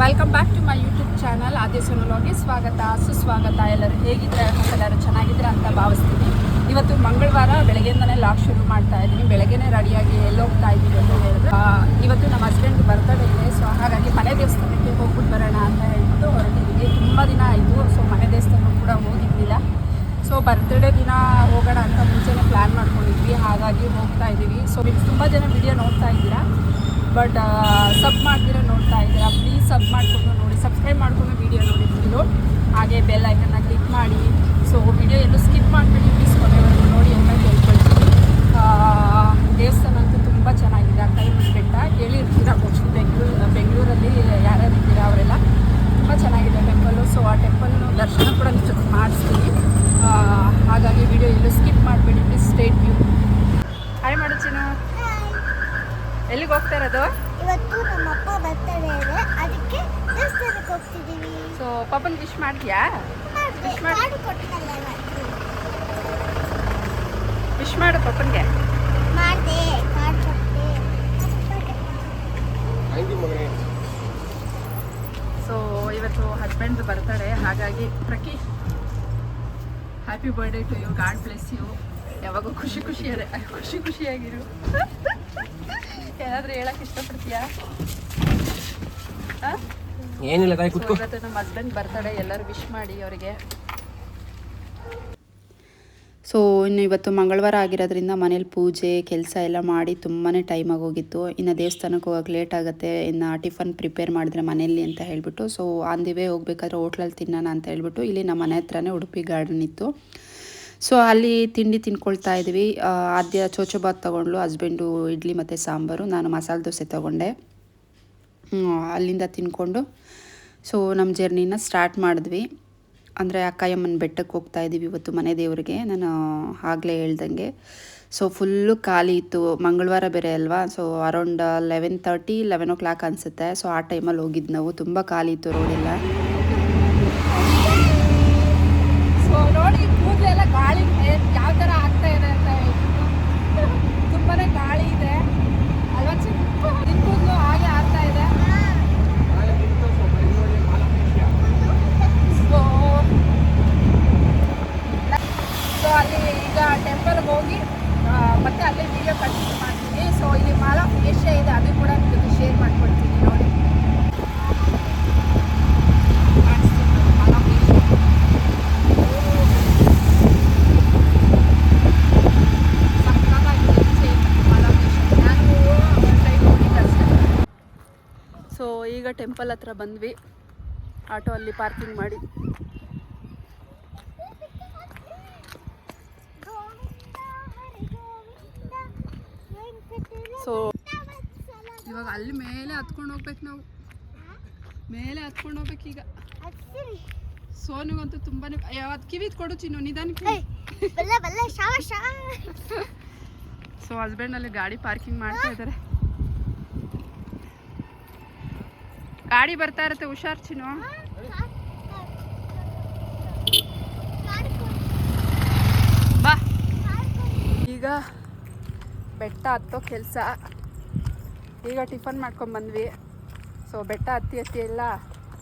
Welcome back to my YouTube channel ಆದ್ಯ ಸೋನಲೋಗಿ ಸ್ವಾಗತ ಸುಸ್ವಾಗತ ಎಲ್ಲರೂ ಹೇಗಿದ್ರೆ ಎಲ್ಲರೂ ಚೆನ್ನಾಗಿದ್ರೆ ಅಂತ ಭಾವಿಸ್ತೀನಿ. ಇವತ್ತು ಮಂಗಳವಾರ ಬೆಳಗ್ಗೆಯಿಂದನೇ ಲಾಗ್ ಶುರು ಮಾಡ್ತಾ ಇದ್ದೀನಿ. ಬೆಳಗ್ಗೆನೇ ರೆಡಿಯಾಗಿ ಎಲ್ಲಿ ಹೋಗ್ತಾ ಇದ್ದೀವಿ ಅಂತ ಹೇಳಿದ್ರೆ. ಇವತ್ತು ನಮ್ಮ ಹಸ್ಬೆಂಡ್ ಬರ್ತಡೇ ಇದೆ. ಸೊ ಹಾಗಾಗಿ ಮನೆ ದೇವಸ್ಥಾನಕ್ಕೆ ಹೋಗ್ಬಿಟ್ಟು ಬರೋಣ ಅಂತ ಹೇಳ್ಬಿಟ್ಟು ಹೊರಟಿದ್ದೀವಿ ತುಂಬ ದಿನ ಆಯಿತು. ಸೊ ಮನೆ ದೇವಸ್ಥಾನ ಕೂಡ ಹೋಗಿದ್ದಿಲ್ಲ ಸೊ ಬರ್ತ್ಡೇ ದಿನ ಹೋಗೋಣ ಅಂತ ಮುಂಚೆನೇ ಪ್ಲ್ಯಾನ್ ಮಾಡ್ಕೊಂಡಿದ್ವಿ. ಹಾಗಾಗಿ ಹೋಗ್ತಾ ಇದ್ದೀವಿ. ಸೊ ನೀವು ತುಂಬ ಜನ ವಿಡಿಯೋ ನೋಡ್ತಾ ಇದ್ದೀರಾ. ಬಟ್ ಸಬ್ ಮಾಡ್ದಿರ ನೋಡ್ತಾ ಇದ್ದೀರಾ ಪ್ಲೀಸ್ ಸಬ್ ಮಾಡಿಕೊಂಡು ನೋಡಿ ಸಬ್ಸ್ಕ್ರೈಬ್ ಮಾಡಿಕೊಂಡು ವಿಡಿಯೋ ನೋಡಿ ಫುಲ್ಲು ಹಾಗೆ ಬೆಲ್ ಐಕನ್ನ ಕ್ಲಿಕ್ ಮಾಡಿ. ಸೊ ವಿಡಿಯೋ ಎಲ್ಲೂ ಸ್ಕಿಪ್ ಮಾಡಿಬಿಡಿ ಪ್ಲೀಸ್ ಕೊನೆವರೆಗೂ ನೋಡಿ ಅಂತ ಕೇಳ್ಕೊಳ್ತೀನಿ. ದೇವಸ್ಥಾನ ಅಂತೂ ತುಂಬ ಚೆನ್ನಾಗಿದೆ ಕೈ ಬೆಟ್ಟ ಕೇಳಿರ್ತೀರಾ ಮೋಸ್ಟ್ಲಿ ಬೆಂಗಳೂರು, ಬೆಂಗಳೂರಲ್ಲಿ ಯಾರ್ಯಾರು ಇದ್ದೀರಾ ಅವರೆಲ್ಲ? ತುಂಬ ಚೆನ್ನಾಗಿದೆ ಟೆಂಪಲ್ಲು ಸೊ ಆ ಟೆಂಪಲ್ ದರ್ಶನ ಕೂಡ ಜೊತೆ ಮಾಡಿಸ್ತೀನಿ. ಹಾಗಾಗಿ ವಿಡಿಯೋ ಎಲ್ಲೂ ಸ್ಕಿಪ್ ಮಾಡಬೇಡಿ ಪ್ಲೀಸ್ ಸ್ಟೇಟ್ ವ್ಯೂ ಹಾಯ್ ಮಾಡು ಚಿನ್ನು ಎಲ್ಲಿಗೆ ಹೋಗ್ತಾ ಇರೋದು? ಇವತ್ತು ನಮ್ಮ ಅಪ್ಪ ಬರ್ತಾರೆ ಇದೆ ಅದಕ್ಕೆ ದೇವಸ್ಥಾನಕ್ಕೆ ಹೋಗ್ತಿದ್ದೀವಿ ಸೊ ಪಾಪನ್ ವಿಶ್ ಮಾಡ್ತೀಯಾ? ವಿಶ್ ಮಾಡಿ. ವಿಶ್ ಮಾಡು ಪಾಪನ್ಗೆ. ಮಾಡ್ದೆ ಕಾರ್ಡ್ ಕೊಟ್ಟೆ ಸೊ ಇವತ್ತು ಹಸ್ಬೆಂಡ್ ಬರ್ತಾರೆ ಹಾಗಾಗಿ ಪ್ರಕಿ happy birthday to you God bless you ಯಾವಾಗೂ ಖುಷಿ ಖುಷಿ ಖುಷಿ ಖುಷಿಯಾಗಿರು. ಏನಾದರೂ ಹೇಳಕ್ಕೆ ಇಷ್ಟಪಡ್ತೀಯಾ? ಏನಿಲ್ಲ ತಾಯಿ ಸೊ ಕುತ್ಕೋ. ಇವತ್ತು ನಮ್ಮ ಹಸ್ಬೆಂಡ್ ಬರ್ತಾಡೆ ಎಲ್ಲರೂ ವಿಶ್ ಮಾಡಿ ಅವರಿಗೆ. ಸೊ ಇನ್ನು ಇವತ್ತು ಮಂಗಳವಾರ ಆಗಿರೋದ್ರಿಂದ ಮನೇಲಿ ಪೂಜೆ ಕೆಲಸ ಎಲ್ಲ ಮಾಡಿ ತುಂಬಾ ಟೈಮ್ ಆಗೋಗಿತ್ತು ಇನ್ನು ದೇವಸ್ಥಾನಕ್ಕೆ ಹೋಗಕ್ಕೆ ಲೇಟ್ ಆಗುತ್ತೆ. ಇನ್ನು ಟಿಫನ್ ಪ್ರಿಪೇರ್ ಮಾಡಿದ್ರೆ ಮನೆಯಲ್ಲಿ ಅಂತ ಹೇಳಿಬಿಟ್ಟು. ಸೊ ಆನ್ ದಿ ವೇ ಹೋಗ್ಬೇಕಾದ್ರೆ ಹೋಟ್ಲಲ್ಲಿ ತಿನ್ನೋಣ ಅಂತ ಹೇಳ್ಬಿಟ್ಟು ಇಲ್ಲಿ ನಮ್ಮ ಮನೆ ಹತ್ರನೇ ಉಡುಪಿ ಗಾರ್ಡನ್ ಇತ್ತು. ಸೊ ಅಲ್ಲಿ ತಿಂಡಿ ತಿನ್ಕೊಳ್ತಾ ಇದ್ವಿ. ಆದ್ಯ ಚೋಚೋಬಾತ್ ತೊಗೊಂಡ್ಲು, ಹಸ್ಬೆಂಡು ಇಡ್ಲಿ ಮತ್ತು ಸಾಂಬಾರು. ನಾನು ಮಸಾಲೆ ದೋಸೆ ತೊಗೊಂಡೆ. ಅಲ್ಲಿಂದ ತಿನ್ಕೊಂಡು. ಸೊ ನಮ್ಮ ಜರ್ನಿನ ಸ್ಟಾರ್ಟ್ ಮಾಡಿದ್ವಿ. ಅಂದರೆ ಅಕ್ಕಯ್ಯಮ್ಮನ ಬೆಟ್ಟಕ್ಕೆ ಹೋಗ್ತಾ ಇದ್ದೀವಿ ಇವತ್ತು ಮನೆ ದೇವರಿಗೆ. ನಾನು ಆಗಲೇ ಹೇಳ್ದಂಗೆ. ಸೊ ಫುಲ್ಲು ಖಾಲಿ ಇತ್ತು. ಮಂಗಳವಾರ ಬೇರೆ ಅಲ್ವಾ? So around eleven thirty eleven o'clock ಅನಿಸುತ್ತೆ. ಸೊ ಆ ಟೈಮಲ್ಲಿ ಹೋಗಿದ್ದು ನಾವು. ತುಂಬ ಖಾಲಿ ಇತ್ತು ರೋಡೆಲ್ಲ ಸೊ ನೋಡಿ ಕೂದಲೆಲ್ಲ ಗಾಳಿ ಯಾವ ಥರ ಆಗ್ತಾ ಇದೆ ಅಂತ ಹೇಳ್ಬಿಟ್ಟು ತುಂಬಾ ಗಾಳಿ ಇದೆ ಅಲ್ವಾ ಚಿಕ್ಕ ಕೂದಲು ಹಾಗೆ ಆಗ್ತಾ ಇದೆ ಸೊ ಸೊ ಅಲ್ಲಿ ಈಗ ಟೆಂಪಲ್ಗೆ ಹೋಗಿ ಆ, ಮತ್ತೆ ಅಲ್ಲೇ ವಿಡಿಯೋ ಕಂಟಿನ್ಯೂ ಮಾಡ್ತೀನಿ ಸೊ ಇಲ್ಲಿ ಮಾಲಾ ಏಷ್ಯಾ ಇದೆ ಅದು ಕೂಡ ನಿಮ್ಮ ಜೊತೆ ಶೇರ್ ಮಾಡ್ಕೊಳ್ತೀನಿ ನೋಡಿ ಕಾಣಿಸ್ತಿದೆ ನೋಡಿ, ಮಾಲಾ ಏಷ್ಯಾ. ಸಖತ್ತಾಗಿದೆ ಈಚೆ ಇದೆ ಮಾಲಾ ಏಷ್ಯಾ. ನಾನು one time ಹೋಗಿದ್ದೆ ಅಷ್ಟೇ. ಸೊ ಈಗ ಟೆಂಪಲ್ ಹತ್ರ ಬಂದ್ವಿ. ಆಟೋ ಅಲ್ಲಿ ಪಾರ್ಕಿಂಗ್ ಮಾಡಿ. ಸೊ ಇವಾಗ ಅಲ್ಲಿ ಮೇಲೆ ಹತ್ಕೊಂಡು ಹೋಗ್ಬೇಕು ನಾವು. ಮೇಲೆ ಹತ್ಕೊಂಡು ಹೋಗ್ಬೇಕು ಈಗ. ಸೋನಿಗಂತೂ ತುಂಬಾನೇ ಯಾವತ್ತು ಕಿವಿದ್ ಕೊಡು ಚಿನ್ನು ನಿಧಾನಕ್ಕೆ ಸೊ ಹಸ್ಬೆಂಡ್ ಅಲ್ಲಿ ಗಾಡಿ ಪಾರ್ಕಿಂಗ್ ಮಾಡ್ತಾ ಇದ್ದಾರೆ ಗಾಡಿ ಬರ್ತಾ ಇರುತ್ತೆ, ಹುಷಾರ್ ಚಿನ್ನು. ಬಾ. ಈಗ ಬೆಟ್ಟ ಹತ್ತೋ ಕೆಲಸ. ಈಗ ಟಿಫನ್ ಮಾಡ್ಕೊಂಡು ಬಂದ್ವಿ. ಸೊ ಬೆಟ್ಟ ಹತ್ತಿ ಹತ್ತಿ ಎಲ್ಲ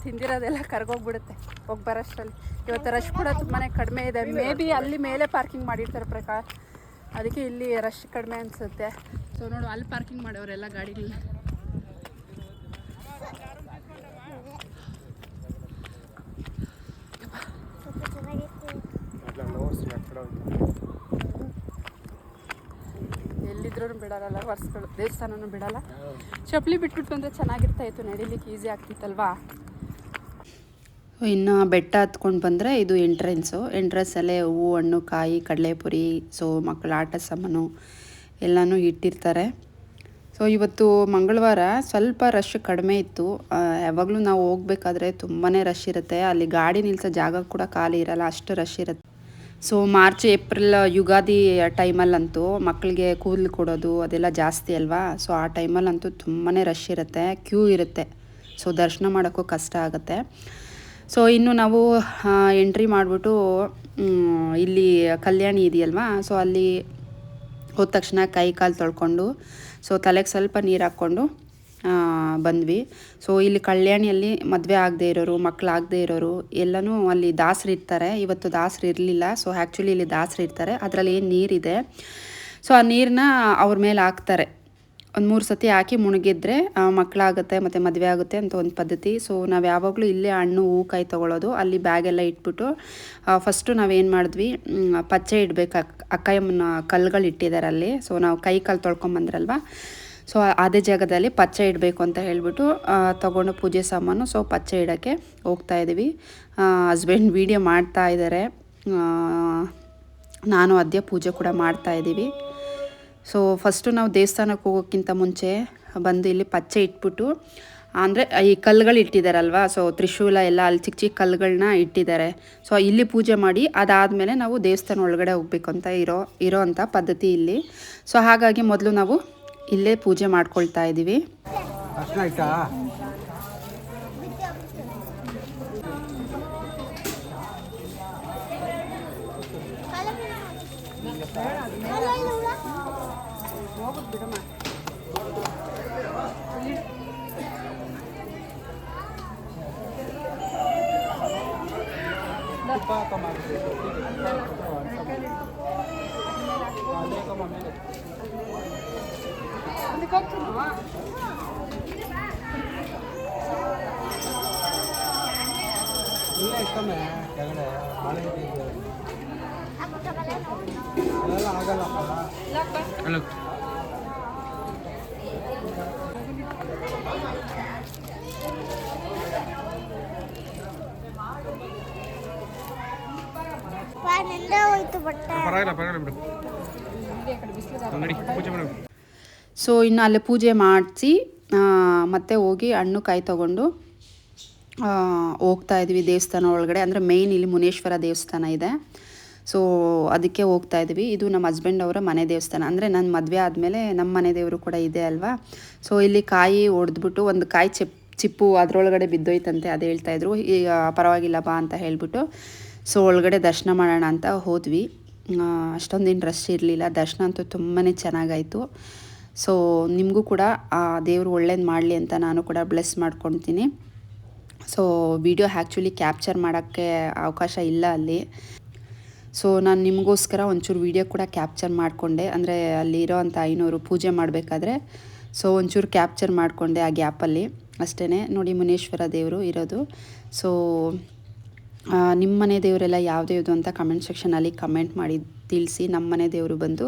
ತಿಂದಿರೋದೆಲ್ಲ ಕರ್ಗೋಗ್ಬಿಡುತ್ತೆ. ಹೋಗಿ ಬರೋಷ್ಟರಲ್ಲಿ. ಇವತ್ತು ರಶ್ ಕೂಡ ತುಂಬಾ ಕಡಿಮೆ ಇದೆ. ಮೇ ಬಿ ಅಲ್ಲಿ ಮೇಲೆ ಪಾರ್ಕಿಂಗ್ ಮಾಡಿರ್ತಾರೆ ಪ್ರಕಾರ ಅದಕ್ಕೆ ಇಲ್ಲಿ ರಶ್ ಕಡಿಮೆ ಅನಿಸುತ್ತೆ. ಸೊ ನೋಡು, ಅಲ್ಲಿ ಪಾರ್ಕಿಂಗ್ ಮಾಡೋರೆಲ್ಲ ಗಾಡಿಗಳನ್ನ ಎಲ್ಲಿದ್ರೂ ಬಿಡಲ್ಲ ವರ್ಷಗಳು ದೇವಸ್ಥಾನನೂ ಬಿಡಲ್ಲ. ಚಪ್ಪಲಿ ಬಿಟ್ಬಿಟ್ಟು ಅಂದರೆ ಚೆನ್ನಾಗಿರ್ತಾ ಇತ್ತು, ನಡಿಲಿಕ್ಕೆ ಈಸಿ ಆಗ್ತಿತ್ತಲ್ವಾ? ಇನ್ನು ಬೆಟ್ಟ ಹತ್ಕೊಂಡು ಬಂದರೆ ಇದು ಎಂಟ್ರೆನ್ಸು ಎಂಟ್ರೆನ್ಸಲ್ಲೇ ಹೂವು, ಹಣ್ಣು, ಕಾಯಿ, ಕಡಲೆಪುರಿ ಸೊ ಮಕ್ಕಳ ಆಟ ಸಾಮಾನು ಎಲ್ಲನೂ ಇಟ್ಟಿರ್ತಾರೆ. ಸೊ ಇವತ್ತು ಮಂಗಳವಾರ ಸ್ವಲ್ಪ ರಶ್ ಕಡಿಮೆ ಇತ್ತು. ಯಾವಾಗಲೂ ನಾವು ಹೋಗಬೇಕಾದ್ರೆ ತುಂಬಾ ರಶ್ ಇರುತ್ತೆ. ಅಲ್ಲಿ ಗಾಡಿ ನಿಲ್ಸೋ ಜಾಗ ಕೂಡ ಖಾಲಿ ಇರಲ್ಲ, ಅಷ್ಟು ರಶ್ ಇರುತ್ತೆ. ಸೊ ಮಾರ್ಚ್ ಏಪ್ರಿಲ್ ಯುಗಾದಿ ಟೈಮಲ್ಲಂತೂ ಮಕ್ಕಳಿಗೆ ಕೂದಲು ಕೊಡೋದು ಅದೆಲ್ಲ ಜಾಸ್ತಿ ಅಲ್ವಾ? ಸೊ ಆ ಟೈಮಲ್ಲಂತೂ ತುಂಬಾ ರಶ್ ಇರುತ್ತೆ ಕ್ಯೂ ಇರುತ್ತೆ. ಸೊ ದರ್ಶನ ಮಾಡೋಕ್ಕೂ ಕಷ್ಟ ಆಗುತ್ತೆ. ಸೊ ಇನ್ನು ನಾವು ಎಂಟ್ರಿ ಮಾಡಿಬಿಟ್ಟು ಇಲ್ಲಿ ಕಲ್ಯಾಣಿ ಇದೆಯಲ್ವಾ? ಸೊ ಅಲ್ಲಿ ಹೋದ ತಕ್ಷಣ ಕೈ ಕಾಲು ತೊಳ್ಕೊಂಡು ಸೊ ತಲೆಗೆ ಸ್ವಲ್ಪ ನೀರು ಹಾಕ್ಕೊಂಡು ಬಂದ್ವಿ. ಸೊ ಇಲ್ಲಿ ಕಲ್ಯಾಣಿಯಲ್ಲಿ ಮದುವೆ ಆಗದೆ ಇರೋರು ಮಕ್ಕಳು ಆಗದೆ ಇರೋರು ಎಲ್ಲನೂ ಅಲ್ಲಿ ದಾಸರು ಇರ್ತಾರೆ. ಇವತ್ತು ದಾಸರು ಇರಲಿಲ್ಲ. ಸೊ ಆ್ಯಕ್ಚುಲಿ ಇಲ್ಲಿ ದಾಸರು ಇರ್ತಾರೆ. ಅದರಲ್ಲಿ ಏನು ನೀರಿದೆ? ಸೊ ಆ ನೀರನ್ನ ಅವ್ರ ಮೇಲೆ ಹಾಕ್ತಾರೆ. ಒಂದು ಮೂರು ಸತಿ ಹಾಕಿ ಮುಳುಗಿದ್ರೆ ಆ, ಮಕ್ಕಳಾಗುತ್ತೆ ಮತ್ತು ಮದುವೆ ಆಗುತ್ತೆ ಅಂತ ಒಂದು ಪದ್ಧತಿ. ಸೊ ನಾವು ಯಾವಾಗಲೂ ಇಲ್ಲೇ ಹಣ್ಣು ಹೂ ಕಾಯಿ ತೊಗೊಳೋದು. ಅಲ್ಲಿ ಬ್ಯಾಗೆಲ್ಲ ಇಟ್ಬಿಟ್ಟು ಫಸ್ಟು ನಾವೇನು ಮಾಡಿದ್ವಿ? ಪಚ್ಚೆ ಇಡಬೇಕು. ಅಕ್ಕಯ್ಯಮ್ಮನ ಕಲ್ಲುಗಳು ಇಟ್ಟಿದ್ದಾರೆ ಅಲ್ಲಿ. ಸೊ ನಾವು ಕೈ ಕಾಲು ತೊಳ್ಕೊಂಬಂದ್ರಲ್ವ? ಸೊ ಅದೇ ಜಾಗದಲ್ಲಿ ಪಚ್ಚೆ ಇಡಬೇಕು ಅಂತ ಹೇಳಿಬಿಟ್ಟು ತೊಗೊಂಡು ಪೂಜೆ ಸಾಮಾನು. ಸೊ ಪಚ್ಚೆ ಇಡೋಕ್ಕೆ ಹೋಗ್ತಾ ಇದ್ದೀವಿ ಹಸ್ಬೆಂಡ್ ವೀಡಿಯೋ ಮಾಡ್ತಾ ಇದ್ದಾರೆ ನಾನು ಅದೇ ಪೂಜೆ ಕೂಡ ಮಾಡ್ತಾ ಇದ್ದೀವಿ ಸೊ ಫಸ್ಟು ನಾವು ದೇವಸ್ಥಾನಕ್ಕೆ ಹೋಗೋಕ್ಕಿಂತ ಮುಂಚೆ ಬಂದು ಇಲ್ಲಿ ಪಚ್ಚೆ ಇಟ್ಬಿಟ್ಟು, ಅಂದರೆ ಈ ಕಲ್ಲುಗಳು ಇಟ್ಟಿದ್ದಾರಲ್ವ ಸೊ ತ್ರಿಶೂಲ ಎಲ್ಲ ಅಲ್ಲಿ ಚಿಕ್ಕ ಚಿಕ್ಕ ಕಲ್ಲುಗಳನ್ನ ಇಟ್ಟಿದ್ದಾರೆ ಸೊ ಇಲ್ಲಿ ಪೂಜೆ ಮಾಡಿ, ಅದಾದಮೇಲೆ ನಾವು ದೇವಸ್ಥಾನ ಒಳಗಡೆ ಹೋಗ್ಬೇಕು ಅಂತ ಇರೋ ಇರೋ ಪದ್ಧತಿ ಇಲ್ಲಿ. ಸೊ ಹಾಗಾಗಿ ಮೊದಲು ನಾವು ಇಲ್ಲೇ ಪೂಜೆ ಮಾಡ್ಕೊಳ್ತಾ ಇದ್ದೀವಿ. ಹೋಗುತ್ತೆ ಆಯ್ತಾ? ಇಲ್ಲೇ ಇಕ್ಕಮ್ಮೆ ಕೆಳಗಡೆ ಬಾಳೆ ಇದೆ. ಅಲ್ಲೆಲ್ಲ ಆಗಲ್ಲಪ್ಪ ನೆಂದ ಹೋಯ್ತು ಬಟ್ಟೆ ಪರವಾಗಿಲ್ಲ ಪರವಾಗಿಲ್ಲ ಬಿಡು ಅಂಗಡಿ ಪೂಜೆ ಮಾಡು ಸೊ ಇನ್ನು ಅಲ್ಲಿ ಪೂಜೆ ಮಾಡಿಸಿ ಮತ್ತೆ ಹೋಗಿ ಹಣ್ಣು ಕಾಯಿ ತೊಗೊಂಡು ಹೋಗ್ತಾ ಇದ್ವಿ ದೇವಸ್ಥಾನ ಒಳಗಡೆ. ಅಂದರೆ ಮೇಯ್ನ್ ಇಲ್ಲಿ ಮುನೇಶ್ವರ ದೇವಸ್ಥಾನ ಇದೆ. ಸೊ ಅದಕ್ಕೆ ಹೋಗ್ತಾ ಇದ್ವಿ. ಇದು ನಮ್ಮ ಹಸ್ಬೆಂಡ್ ಅವರ ಮನೆ ದೇವಸ್ಥಾನ. ಅಂದರೆ ನನ್ನ ಮದುವೆ ಆದಮೇಲೆ ನಮ್ಮ ಮನೆ ದೇವರು ಕೂಡ ಇದೆ ಅಲ್ವಾ? ಸೊ ಇಲ್ಲಿ ಕಾಯಿ ಒಡೆದ್ಬಿಟ್ಟು ಒಂದು ಕಾಯಿ ಚಿಪ್, ಚಿಪ್ಪು ಅದರೊಳಗಡೆ ಬಿದ್ದೋಯ್ತಂತೆ, ಅದು ಹೇಳ್ತಾಯಿದ್ರು ಈಗ ಪರವಾಗಿಲ್ಲ ಬಾ ಅಂತ ಹೇಳಿಬಿಟ್ಟು. ಸೊ ಒಳಗಡೆ ದರ್ಶನ ಮಾಡೋಣ ಅಂತ ಹೋದ್ವಿ. ಅಷ್ಟೊಂದು ರಶ್ ಇರಲಿಲ್ಲ. ದರ್ಶನ ಅಂತೂ ತುಂಬಾ ಚೆನ್ನಾಗಾಯಿತು. ಸೊ ನಿಮಗೂ ಕೂಡ, ಆ, ದೇವರು ಒಳ್ಳೇದು ಮಾಡಲಿ ಅಂತ ನಾನು ಕೂಡ ಬ್ಲೆಸ್ ಮಾಡ್ಕೊತೀನಿ. ಸೊ ವಿಡಿಯೋ ಆ್ಯಕ್ಚುಲಿ ಕ್ಯಾಪ್ಚರ್ ಮಾಡೋಕ್ಕೆ ಅವಕಾಶ ಇಲ್ಲ ಅಲ್ಲಿ. ಸೊ ನಾನು ನಿಮಗೋಸ್ಕರ ಒಂಚೂರು ವಿಡಿಯೋ ಕೂಡ ಕ್ಯಾಪ್ಚರ್ ಮಾಡಿಕೊಂಡೆ. ಅಂದರೆ, ಅಲ್ಲಿರೋ ಅಂಥ ಐನೂರು ಪೂಜೆ ಮಾಡಬೇಕಾದ್ರೆ ಸೊ ಒಂಚೂರು ಕ್ಯಾಪ್ಚರ್ ಮಾಡಿಕೊಂಡೆ ಆ ಗ್ಯಾಪಲ್ಲಿ ಅಷ್ಟೇ ನೋಡಿ ಮುನೇಶ್ವರ ದೇವರು ಇರೋದು. ಸೊ ನಿಮ್ಮ ಮನೆ ದೇವರೆಲ್ಲ ಯಾವ್ದು ಅಂತ ಕಮೆಂಟ್ ಸೆಕ್ಷನಲ್ಲಿ ಕಮೆಂಟ್ ಮಾಡಿ ತಿಳಿಸಿ ನಮ್ಮನೆ ದೇವರು ಬಂದು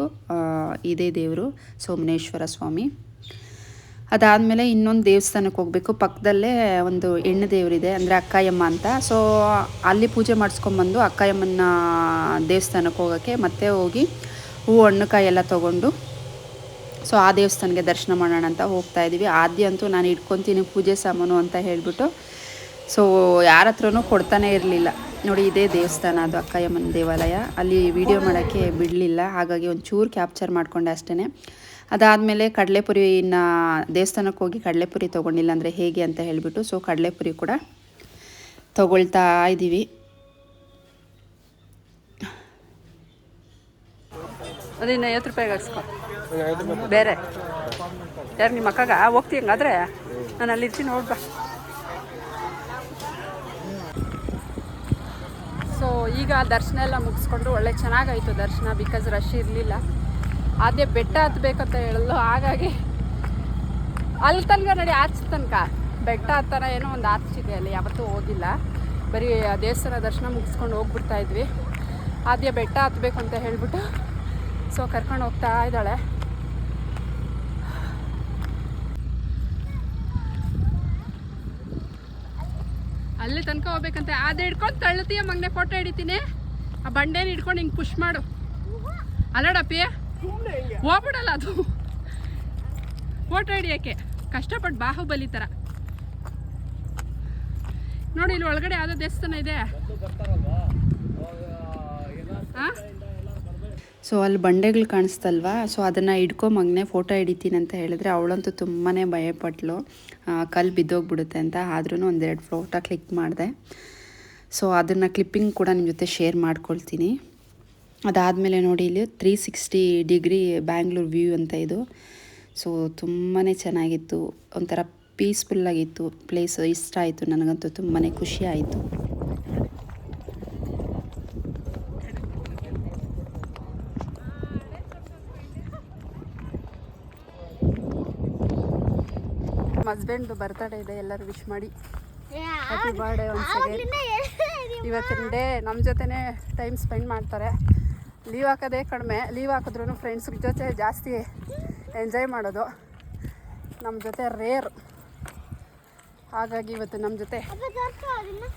ಇದೇ ದೇವರು ಸೋಮನೇಶ್ವರ ಸ್ವಾಮಿ. ಅದಾದಮೇಲೆ ಇನ್ನೊಂದು ದೇವಸ್ಥಾನಕ್ಕೆ ಹೋಗಬೇಕು. ಪಕ್ಕದಲ್ಲೇ ಒಂದು ಹೆಣ್ಣು ದೇವರಿದೆ, ಅಂದರೆ ಅಕ್ಕಾಯಮ್ಮ ಅಂತ. ಸೊ ಅಲ್ಲಿ ಪೂಜೆ ಮಾಡಿಸ್ಕೊಂಬಂದು ಅಕ್ಕಾಯಮ್ಮನ ದೇವಸ್ಥಾನಕ್ಕೆ ಹೋಗೋಕ್ಕೆ ಮತ್ತೆ ಹೋಗಿ ಹೂವು ಹಣ್ಣು, ಕಾಯಿ ಎಲ್ಲ ತೊಗೊಂಡು, ಸೊ ಆ ದೇವಸ್ಥಾನಕ್ಕೆ ದರ್ಶನ ಮಾಡೋಣ ಅಂತ ಹೋಗ್ತಾ ಇದ್ದೀವಿ ಆದ್ಯ ಅಂತೂ ನಾನು ಇಟ್ಕೊತೀನಿ ಪೂಜೆ ಸಾಮಾನು ಅಂತ ಹೇಳಿಬಿಟ್ಟು. ಸೊ ಯಾರ ಹತ್ರನೂ ಕೊಡ್ತಾನೆ ಇರಲಿಲ್ಲ. ನೋಡಿ ಇದೇ ದೇವಸ್ಥಾನ ಅದು ಅಕ್ಕಯ್ಯಮ್ಮನ ದೇವಾಲಯ. ಅಲ್ಲಿ ವಿಡಿಯೋ ಮಾಡೋಕ್ಕೆ ಬಿಡಲಿಲ್ಲ. ಹಾಗಾಗಿ ಒಂಚೂರು ಕ್ಯಾಪ್ಚರ್ ಮಾಡಿಕೊಂಡೆ ಅಷ್ಟೇ ಅದಾದಮೇಲೆ ಇನ್ನು ದೇವಸ್ಥಾನಕ್ಕೆ ಹೋಗಿ ಕಡಲೆಪುರಿ ತೊಗೊಂಡಿಲ್ಲ ಅಂದರೆ ಹೇಗೆ ಅಂತ ಹೇಳಿಬಿಟ್ಟು ಸೊ ಕಡಲೆಪುರಿ ಕೂಡ ತಗೊಳ್ತಾ ಇದ್ದೀವಿ ಅದಿನ್ನು ಐವತ್ತು ರೂಪಾಯಿಗೆ ಹಾಕ್ಸ್ಕೊ. ಬೇರೆ. ಯಾರು ನಿಮ್ಮ ಅಕ್ಕಾಗ? ಹೋಗ್ತಿ ಹಂಗಾದ್ರೆ? ನಾನು ಅಲ್ಲಿ ಇರ್ತೀನಿ ನೋಡ್ಬಾ ಈಗ ದರ್ಶನ ಎಲ್ಲ ಮುಗಿಸ್ಕೊಂಡು ಒಳ್ಳೆ ಚೆನ್ನಾಗಾಯಿತು ದರ್ಶನ ಬಿಕಾಸ್ ರಶ್ ಇರಲಿಲ್ಲ. ಅದೇ ಬೆಟ್ಟ ಹತ್ಬೇಕಂತ ಹೇಳಲು ಹಾಗಾಗಿ ಅಲ್ಲಿ ತನಕ ನಡಿ, ಆಚೆ ತನಕ. ಬೆಟ್ಟ ಹತ್ತನ ಏನೋ ಒಂದು ಆಚಿದೆ ಅಲ್ಲಿ, ಯಾವತ್ತೂ ಹೋಗಿಲ್ಲ ಬರೀ ಆ ದೇವಸ್ಥಾನ ದರ್ಶನ ಮುಗಿಸ್ಕೊಂಡು ಹೋಗ್ಬಿಡ್ತಾ ಇದ್ವಿ. ಆದ್ಯ ಬೆಟ್ಟ ಹತ್ಬೇಕು ಅಂತ ಹೇಳಿಬಿಟ್ಟು ಸೊ ಕರ್ಕೊಂಡು ಹೋಗ್ತಾ ಇದ್ದಾಳೆ. ಅಲ್ಲಿ ತನಕ ಹೋಗ್ಬೇಕಂತೆ. ಅದು ಹಿಡ್ಕೊಂಡು ತಳ್ಳುತ್ತೀಯ ಮಗನೆ ಫೋಟೋ ಹಿಡಿತೀನಿ. ಆ ಬಂಡೇನ ಹಿಡ್ಕೊಂಡು ಹಿಂಗೆ ಪುಷ್ ಮಾಡು. ಅಲ್ಲಡಪ್ಪಿ ಹೋಗ್ಬಿಡಲ್ಲ ಅದು. ಫೋಟೋ ಹಿಡಿಯೋಕ್ಕೆ. ಕಷ್ಟಪಟ್ಟು ಬಾಹುಬಲಿ ಥರ ನೋಡಿ ಇಲ್ಲಿ ಒಳಗಡೆ ಯಾವುದೋ ದೇವಸ್ಥಾನ ಇದೆ. ಹಾಂ ಸೊ ಅಲ್ಲಿ ಬಂಡೆಗಳು ಕಾಣಿಸ್ತಲ್ವಾ? ಸೊ ಅದನ್ನು ಹಿಡ್ಕೊ ಮಗನೆ ಫೋಟೋ ಹಿಡಿತೀನಿ ಅಂತ ಹೇಳಿದ್ರೆ ಅವಳಂತೂ ತುಂಬಾ ಭಯಪಟ್ಲು. ಕಲ್ಲು ಬಿದ್ದೋಗ್ಬಿಡುತ್ತೆ ಅಂತ. ಆದ್ರೂ ಒಂದೆರಡು ಫೋಟೋ ಕ್ಲಿಕ್ ಮಾಡಿದೆ. ಸೊ ಅದನ್ನು ಕ್ಲಿಪ್ಪಿಂಗ್ ಕೂಡ ನಿಮ್ಮ ಜೊತೆ ಶೇರ್ ಮಾಡ್ಕೊಳ್ತೀನಿ. ಅದಾದಮೇಲೆ ನೋಡಿ, ಇಲ್ಲಿ three sixty degree Bangalore view ಅಂತ ಇದು. ಸೊ ತುಂಬಾ ಚೆನ್ನಾಗಿತ್ತು. ಒಂಥರ ಪೀಸ್ಫುಲ್ಲಾಗಿತ್ತು ಪ್ಲೇಸ್ ಇಷ್ಟ ಆಯಿತು. ನನಗಂತೂ ತುಂಬಾ ಖುಷಿ ಆಯಿತು. ನಮ್ಮ ಹಸ್ಬೆಂಡ್ದು ಬರ್ತಡೇ ಇದೆ ಎಲ್ಲರೂ ವಿಶ್ ಮಾಡಿ. ಹ್ಯಾಪಿ ಬರ್ಡೇ ಅಗೇನ್ ಇವತ್ತಿನ ಡೇ ನಮ್ಮ ಜೊತೆನೇ ಟೈಮ್ ಸ್ಪೆಂಡ್ ಮಾಡ್ತಾರೆ. ಲೀವ್ ಹಾಕೋದೇ ಕಡಿಮೆ. ಲೀವ್ ಹಾಕಿದ್ರು ಫ್ರೆಂಡ್ಸ್ ಜೊತೆ ಜಾಸ್ತಿ ಎಂಜಾಯ್ ಮಾಡೋದು. ನಮ್ಮ ಜೊತೆ ರೇರ್ ಹಾಗಾಗಿ ಇವತ್ತು ನಮ್ಮ ಜೊತೆ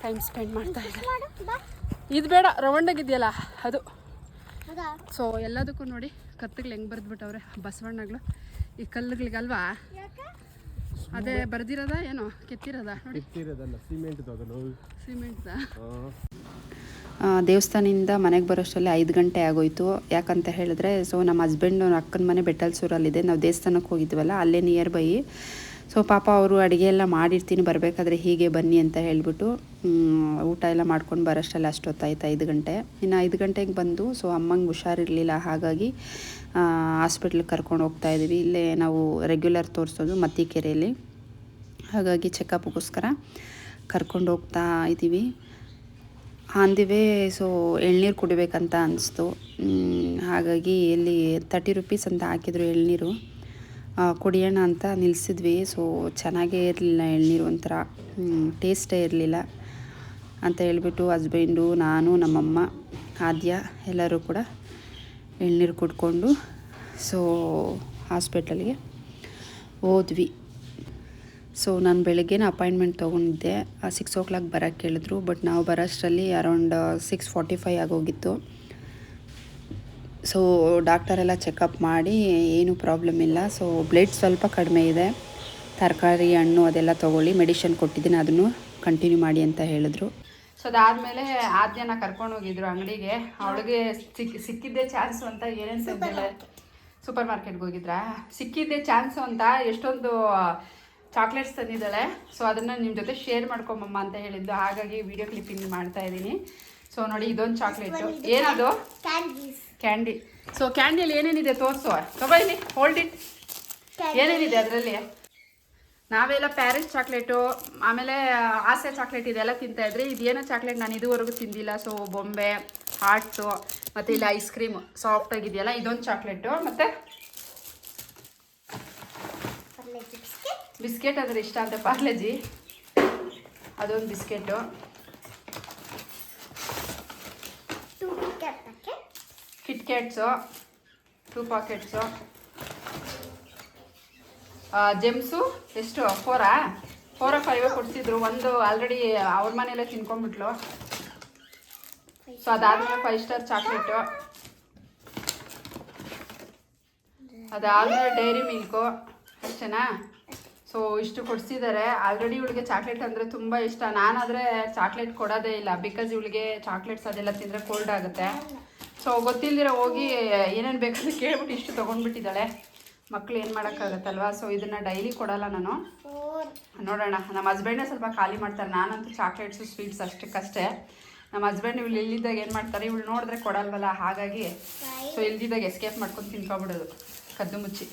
ಟೈಮ್ ಸ್ಪೆಂಡ್ ಮಾಡ್ತಾ ಇದ್ದಾರೆ. ಇದು ಬೇಡ ರವಂಡಾಗಿದೆಯಲ್ಲ ಅದು. ಅದಾ ಸೊ ಎಲ್ಲದಕ್ಕೂ ನೋಡಿ ಕತ್ತುಗಳು ಹೆಂಗೆ ಬರೆದ್ಬಿಟ್ಟವ್ರೆ ಬಸವಣ್ಣಗಳು. ಈ ಕಲ್ಲುಗಳಿಗಲ್ವಾ? ಅದೇ ಬರ್ದಿರೋದ ಏನೋ? ಕೆತ್ತಿರದ? ನೋಡಿ. ಇರೋದಲ್ಲ ಸಿಮೆಂಟ್ ತಗೊಂಡು ಸಿಮೆಂಟ್ದ? ಆ, ದೇವಸ್ಥಾನದಿಂದ ಮನೆಗೆ ಬರೋಷ್ಟರಲ್ಲಿ ಐದು ಗಂಟೆ ಆಗೋಯ್ತು. ಯಾಕಂತ ಹೇಳಿದ್ರೆ ಸೊ ನಮ್ಮ ಹಸ್ಬೆಂಡ್ ಅಕ್ಕನ ಮನೆ ಬೆಟ್ಟಲ್ಸೂರಲ್ಲಿದೆ. ನಾವು ದೇವಸ್ಥಾನಕ್ಕೆ ಹೋಗಿದ್ವಲ್ಲ ಅಲ್ಲೇ ನಿಯರ್ ಬೈ ಸೊ ಪಾಪ ಅವರು ಅಡುಗೆ ಎಲ್ಲ ಮಾಡಿರ್ತೀನಿ, ಬರಬೇಕಾದ್ರೆ ಹೀಗೆ ಬನ್ನಿ ಅಂತ ಹೇಳಿಬಿಟ್ಟು ಊಟ ಎಲ್ಲ ಮಾಡ್ಕೊಂಡು ಬರೋಷ್ಟರಲ್ಲಿ ಅಷ್ಟೊತ್ತಾಯ್ತು ಐದು ಗಂಟೆ. ಇನ್ನು ಐದು ಗಂಟೆಗೆ ಬಂದು ಸೊ ಅಮ್ಮಂಗೆ ಹುಷಾರಿರಲಿಲ್ಲ, ಹಾಗಾಗಿ ಹಾಸ್ಪಿಟ್ಲಿಗೆ ಕರ್ಕೊಂಡು ಹೋಗ್ತಾ ಇದ್ದೀವಿ ಇಲ್ಲೇ ನಾವು ರೆಗ್ಯುಲರ್ ತೋರಿಸೋದು ಮತ್ತಿಕೆರೆಯಲ್ಲಿ. ಹಾಗಾಗಿ ಚೆಕಪ್ಗೋಸ್ಕರ ಕರ್ಕೊಂಡು ಹೋಗ್ತಾ ಇದ್ದೀವಿ ಆನ್ ದಿ ವೇ ಸೊ ಎಳ್ನೀರು ಕುಡಿಬೇಕಂತ ಅನಿಸ್ತು. ಹಾಗಾಗಿ ಇಲ್ಲಿ ತರ್ಟಿ ರುಪೀಸ್ ಅಂತ ಹಾಕಿದ್ರು ಎಳ್ನೀರು. ಕುಡಿಯೋಣ ಅಂತ ನಿಲ್ಲಿಸಿದ್ವಿ ಸೊ ಚೆನ್ನಾಗೇ ಇರಲಿಲ್ಲ ಎಳ್ನೀರು ಒಂಥರ ಟೇಸ್ಟೇ ಇರಲಿಲ್ಲ ಅಂತ ಹೇಳ್ಬಿಟ್ಟು ಹಸ್ಬೆಂಡು ನಾನು, ನಮ್ಮಮ್ಮ, ಆದ್ಯ ಎಲ್ಲರೂ ಕೂಡ ಎಳ್ನೀರು ಕುಡ್ಕೊಂಡು ಸೊ ಹಾಸ್ಪಿಟಲ್ಗೆ ಹೋದ್ವಿ. ಸೊ ನಾನು ಬೆಳಗ್ಗೆನೇ ಅಪಾಯಿಂಟ್ಮೆಂಟ್ ತೊಗೊಂಡಿದ್ದೆ. ಸಿಕ್ಸ್ ಓ ಕ್ಲಾಕ್ ಬರೋಕ್ಕೆ ಹೇಳಿದ್ರು ಬಟ್ ನಾವು ಬರೋಷ್ಟರಲ್ಲಿ ಅರೌಂಡ್ ಸಿಕ್ಸ್ ಫಾರ್ಟಿ ಫೈ ಆಗೋಗಿತ್ತು. ಸೊ ಡಾಕ್ಟರೆಲ್ಲ ಚೆಕಪ್ ಮಾಡಿ ಏನೂ ಪ್ರಾಬ್ಲಮ್ ಇಲ್ಲ. ಸೊ ಬ್ಲಡ್ ಸ್ವಲ್ಪ ಕಡಿಮೆ ಇದೆ. ತರಕಾರಿ ಹಣ್ಣು ಅದೆಲ್ಲ ತೊಗೊಳ್ಳಿ. ಮೆಡಿಷನ್ ಕೊಟ್ಟಿದ್ದೀನಿ. ಅದನ್ನು ಕಂಟಿನ್ಯೂ ಮಾಡಿ ಅಂತ ಹೇಳಿದ್ರು. ಸೊ ಅದಾದ್ಮೇಲೆ ಆದ್ಯನ ಕರ್ಕೊಂಡು ಹೋಗಿದ್ರು ಅಂಗಡಿಗೆ. ಅವಳಿಗೆ ಸಿಕ್ಕಿ ಸಿಕ್ಕಿದ್ದೆ ಚಾನ್ಸು ಅಂತ ಏನೇನು ತಂದಿದ್ದಾಳೆ ಸೂಪರ್ ಮಾರ್ಕೆಟ್ಗೆ. ಹೋಗಿದ್ರಾ? ಸಿಕ್ಕಿದ್ದೆ ಚಾನ್ಸು ಅಂತ ಎಷ್ಟೊಂದು ಚಾಕ್ಲೇಟ್ಸ್ ತಂದಿದ್ದಾಳೆ. ಸೊ ಅದನ್ನು ನಿಮ್ಮ ಜೊತೆ ಶೇರ್ ಮಾಡ್ಕೊಂಬಮ್ಮ ಅಂತ ಹೇಳಿದ್ದು. ಹಾಗಾಗಿ ವಿಡಿಯೋ ಕ್ಲಿಪ್ಪಿಂಗ್ ಮಾಡ್ತಾ ಇದ್ದೀನಿ. ಸೊ ನೋಡಿ ಇದೊಂದು ಚಾಕ್ಲೇಟು. ಏನದು? ಕ್ಯಾಂಡಿ ಸೊ ಕ್ಯಾಂಡಿಯಲ್ಲಿ ಏನೇನಿದೆ ತೋರಿಸುವ ತಗೊಳ್ಳಿ ಹೋಲ್ಡ್ ಇಟ್ ಏನೇನಿದೆ ಅದರಲ್ಲಿ? ನಾವೆಲ್ಲ ಪ್ಯಾರಿಸ್ ಚಾಕ್ಲೇಟು ಆಮೇಲೆ ಆಸೆ ಚಾಕ್ಲೇಟ್ ಇದೆಲ್ಲ ತಿಂತಾ ಇದ್ರಿ. ಇದೇನೋ ಚಾಕ್ಲೇಟ್ ನಾನು ಇದುವರೆಗೂ ತಿಂದಿಲ್ಲ. ಸೊ ಬೊಂಬೆ ಹಾರ್ಟು ಮತ್ತು ಇಲ್ಲಿ ಐಸ್ ಕ್ರೀಮ್ ಸಾಫ್ಟ್ ಆಗಿದೆಯಲ್ಲ ಇದೊಂದು ಚಾಕ್ಲೇಟು ಮತ್ತು? ಬಿಸ್ಕೆಟ್ ಅದ್ರ ಅಂದ್ರೆ ಇಷ್ಟ ಅಂತ ಪಾರ್ಲೆಜಿ ಅದೊಂದು biscuit two biscuit packet KitKats two packets Gems, ಎಷ್ಟು? ಫೋರಾ ಫೋರ ಫೈವ್ ಕೊಡಿಸಿದ್ರು. ಒಂದು ಆಲ್ರೆಡಿ ಅವ್ರ ಮನೆಯಲ್ಲೇ ತಿನ್ಕೊಂಡ್ಬಿಟ್ಲು ಸೊ ಅದಾದ್ಮೇಲೆ ಫೈವ್ ಸ್ಟಾರ್ ಚಾಕ್ಲೇಟು ಅದಾದ್ಮೇಲೆ ಡೈರಿ ಮಿಲ್ಕು ಅಷ್ಟೇನಾ? ಸೊ ಇಷ್ಟು ಕೊಡಿಸಿದ್ದಾರೆ ಆಲ್ರೆಡಿ ಇವಳಿಗೆ ಚಾಕ್ಲೇಟ್ ಅಂದರೆ ತುಂಬ ಇಷ್ಟ. ನಾನಾದರೆ ಚಾಕ್ಲೇಟ್ ಕೊಡೋದೇ ಇಲ್ಲ. ಬಿಕಾಸ್ ಇವಳಿಗೆ ಚಾಕ್ಲೇಟ್ಸ್ ಅದೆಲ್ಲ ತಿಂದರೆ ಕೋಲ್ಡ್ ಆಗುತ್ತೆ. ಸೊ ಗೊತ್ತಿಲ್ದಿರ ಹೋಗಿ ಏನೇನು ಅಂತ ಕೇಳ್ಬಿಟ್ಟು ಇಷ್ಟು ತೊಗೊಂಡ್ಬಿಟ್ಟಿದ್ದಾಳೆ. ಮಕ್ಳು ಏನು ಮಾಡೋಕ್ಕಾಗತ್ತಲ್ವಾ? ಸೊ ಇದನ್ನು ಡೈಲಿ ಕೊಡಲ್ಲ ನಾನು. ನೋಡೋಣ. ನಮ್ಮ ಹಸ್ಬೆಂಡೇ ಸ್ವಲ್ಪ ಖಾಲಿ ಮಾಡ್ತಾರೆ. ನಾನಂತೂ ಚಾಕ್ಲೇಟ್ಸು ಸ್ವೀಟ್ಸ್ ಅಷ್ಟಕ್ಕಷ್ಟೇ. ನಮ್ಮ ಹಸ್ಬೆಂಡ್ ಇವ್ಳು ಇಲ್ಲಿದ್ದಾಗ ಏನು ಮಾಡ್ತಾರೆ? ಇವಳು ನೋಡಿದ್ರೆ ಕೊಡಲ್ವಲ್ಲ ಹಾಗಾಗಿ ಸೊ ಇಲ್ದಿದ್ದಾಗ ಎಸ್ಕೇಪ್ ಮಾಡ್ಕೊಂಡು ತಿನ್ಕೊಬಿಡೋದು. ಕದ್ದು ಮುಚ್ಚಿ.